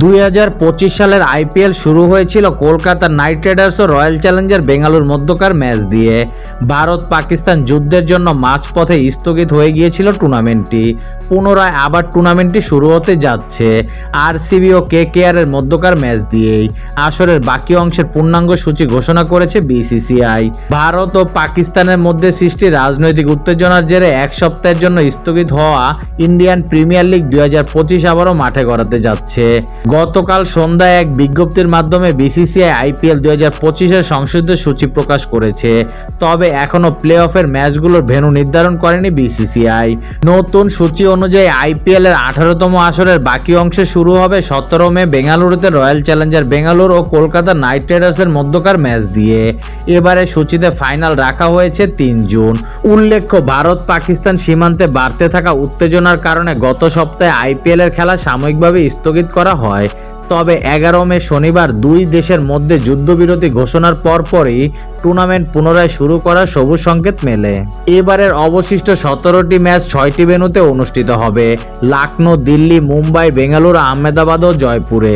দুই হাজার পঁচিশ সালের আইপিএল শুরু হয়েছিল কলকাতা নাইট রাইডার্স ও রয়্যাল চ্যালেঞ্জার বেঙ্গালুর মধ্যকার ম্যাচ দিয়ে। ভারত পাকিস্তান যুদ্ধের জন্য মাঝপথে স্থগিত হয়ে গিয়েছিল টুর্নামেন্টটি। পুনরায় আবার টুর্নামেন্টটি শুরু হতে যাচ্ছে আরসিবি ও কে কে আর এর মধ্যকার ম্যাচ দিয়েই। আসরের বাকি অংশের পূর্ণাঙ্গ সূচি ঘোষণা করেছে বিসিসিআই। ভারত ও পাকিস্তানের মধ্যে সৃষ্টি রাজনৈতিক উত্তেজনার জেরে এক সপ্তাহের জন্য স্থগিত হওয়া ইন্ডিয়ান প্রিমিয়ার লিগ দুই হাজার পঁচিশ আবারও মাঠে গড়াতে যাচ্ছে। গতকাল সন্ধ্যায় এক বিজ্ঞপ্তির মাধ্যমে বিসিসিআই আইপিএল দুই হাজার পঁচিশের সংশোধিত সূচি প্রকাশ করেছে। তবে এখনও প্লে অফের ম্যাচগুলোর ভেন্যু নির্ধারণ করেনি বিসিসিআই। নতুন সূচি অনুযায়ী আইপিএল এর আঠারোতম আসরের বাকি অংশ শুরু হবে সতেরো মে বেঙ্গালুরুতে রয়্যাল চ্যালেঞ্জার বেঙ্গালুরু ও কলকাতা নাইট রাইডার্সের মধ্যকার ম্যাচ দিয়ে। এবারে সূচিতে ফাইনাল রাখা হয়েছে তিন জুন। উল্লেখ্য, ভারত পাকিস্তান সীমান্তে বাড়তে থাকা উত্তেজনার কারণে গত সপ্তাহে আইপিএল এর খেলা সাময়িকভাবে স্থগিত করা হয়। তবে এগারো মে শনিবার দুই দেশের মধ্যে যুদ্ধবিরতি ঘোষণার পরপরই টুর্নামেন্ট পুনরায় শুরু করার সবুজ সংকেত মেলে। এবারের অবশিষ্ট সতেরোটি ম্যাচ ছয়টি ভেন্যুতে অনুষ্ঠিত হবে। লাকনো, দিল্লি, মুম্বাই, বেঙ্গালুরু, আহমেদাবাদ ও জয়পুরে।